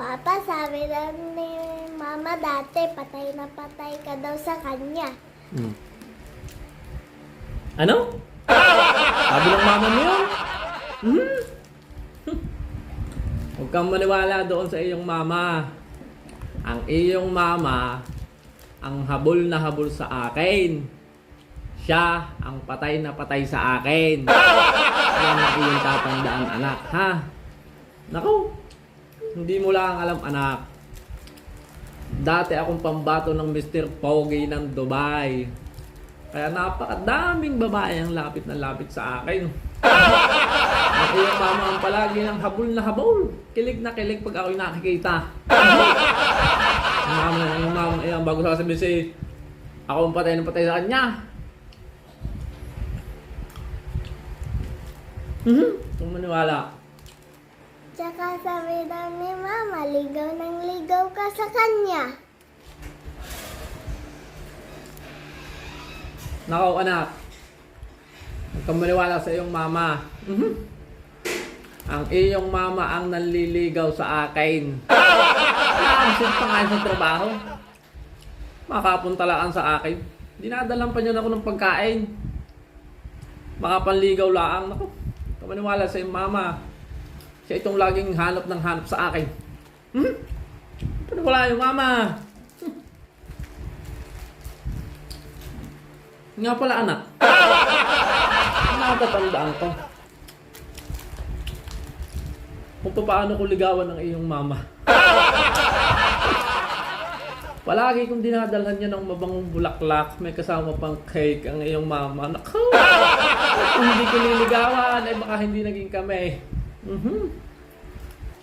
Papa, sabi lang ni Mama dati, patay na patay ka daw sa kanya. Hmm. Ano? Sabi ng mama mo yun? Hmm? Huwag kang maniwala doon sa iyong mama. Ang iyong mama, ang habol na habol sa akin. Siya ang patay na patay sa akin. Yan ang iyong tatandaan, anak, ha? Naku, hindi mo lang alam, anak. Dati akong pambato ng Mr. Pogi ng Dubai. Kaya napakadaming babae ang lapit na lapit sa akin. At yung mama ang palagi ng habol na habol. Kilig na kilig pag ako'y nakikita. mama, yung mama, yan, bago sasabihin si ako ang patay ng patay sa kanya. Mhm. Kung maniwala. Tsaka sabi daw ni Mama, ligaw ng ligaw ka sa kanya. Nakaw anak. Huwag kang maniwala sa iyong mama. Mhm. Ang iyong mama ang nanliligaw sa akin. Nakakasip pa nga sa trabaho. Makapuntalaan sa akin. Dinadalan pa niya ako ng pagkain. Makapanligaw lang. Naku, huwag kang maniwala sa iyong mama. Siya itong laging hanap ng hanap sa akin. Hmm? Paniwala yung mama. Nga pala anak. Natatandaan ko. Kung paano ko ligawan ng iyong mama. Palagi kong dinadalhan niya ng mabangong bulaklak. May kasama pang cake ang iyong mama. Naku! Kung hindi ko niligawan, ay baka hindi naging kami. Mhm.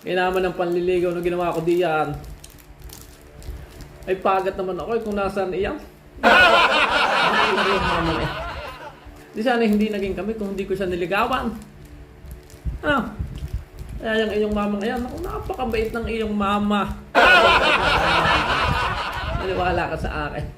Kaya naman ang panliligaw na ginawa ko diyan. Ay pagat naman ako eh, kung nasaan iyan. Di sana hindi naging kami kung hindi ko siya niligawan. Ah, kaya yung iyong mama ngayon, ako napakabait ng iyong mama. Maniwala ka sa akin.